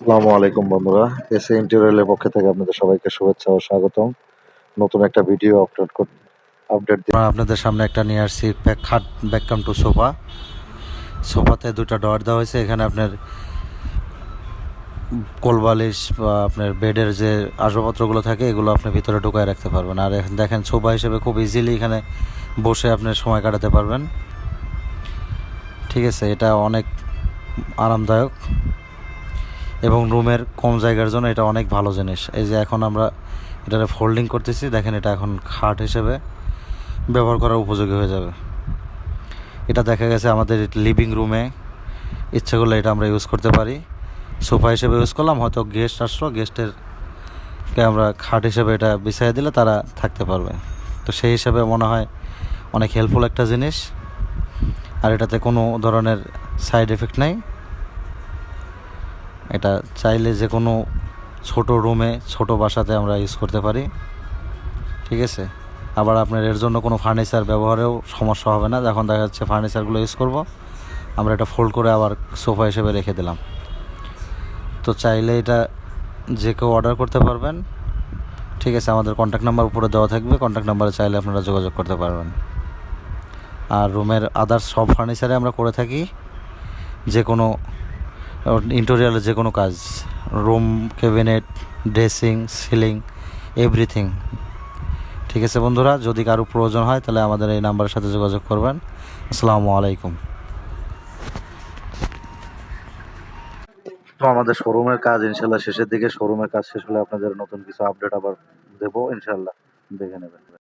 আসসালামু আলাইকুম, বন্ধুরা। এসে ইন্টেরিয়ালের পক্ষ থেকে আপনাদের সবাইকে শুভেচ্ছা ও স্বাগতম। নতুন একটা ভিডিও আপলোড আপডেট আমরা আপনাদের সামনে একটা নিয়ে আসছি খাট ব্যাককাম টু সোফা সোফাতে দুটো ডয়ার দেওয়া হয়েছে। এখানে আপনার কোলবালিশ বা আপনার বেডের যে আসবাবপত্রগুলো থাকে, এগুলো আপনি ভিতরে ঢুকায় রাখতে পারবেন। আর দেখেন, সোফা হিসেবে খুব ইজিলি এখানে বসে আপনি সময় কাটাতে পারবেন। ঠিক আছে, এটা অনেক আরামদায়ক। এবং রুমের কম জায়গার জন্য এটা অনেক ভালো জিনিস। এই যে এখন আমরা এটা ফোল্ডিং করতেছি, দেখেন এটা এখন খাট হিসেবে ব্যবহার করার উপযোগী হয়ে যাবে। এটা দেখা গেছে আমাদের লিভিং রুমে ইচ্ছে করলে এটা আমরা ইউজ করতে পারি। সোফা হিসেবে ইউজ করলাম, হয়তো গেস্ট আসলো গেস্টের কে আমরা খাট হিসেবে এটা বিছাইয়ে দিলে তারা থাকতে পারবে। তো সেই হিসাবে মনে হয় অনেক হেল্পফুল একটা জিনিস। আর এটাতে কোনো ধরনের সাইড এফেক্ট নাই। এটা চাইলে যে কোনো ছোট রুমে ছোট বাসাতে আমরা ইউজ করতে পারি। ঠিক আছে? আবার আপনার এর জন্য কোনো ফার্নিচার ব্যবহারেও সমস্যা হবে না। যখন দেখা যাচ্ছে ফার্নিচারগুলো ইউজ করব। আমরা এটা ফোল্ড করে আবার সোফা হিসেবে রেখে দিলাম। তো চাইলে এটা যে কেউ অর্ডার করতে পারবেন। ঠিক আছে, আমাদের কন্ট্যাক্ট নাম্বার উপরে দেওয়া থাকবে। কন্ট্যাক্ট নাম্বারে চাইলে আপনারা যোগাযোগ করতে পারবেন। আর রুমের আদার্স সব ফার্নিচারে আমরা করে থাকি। যে কোনো ইন্টেরিয়ালের যে কোনো কাজ room cabinet dressing ceiling everything ঠিক আছে বন্ধুরা, যদি কারও প্রয়োজন হয় তাহলে আমাদের এই নাম্বারের সাথে যোগাযোগ করবেন। আসসালামু আলাইকুম। তো আমাদের শোরুমের কাজ ইনশাল্লাহ শেষের দিকে শোরুমের কাজ শেষ হলে আপনাদের নতুন কিছু আপডেট আবার দেবো, ইনশাল্লাহ। দেখে নেবেন।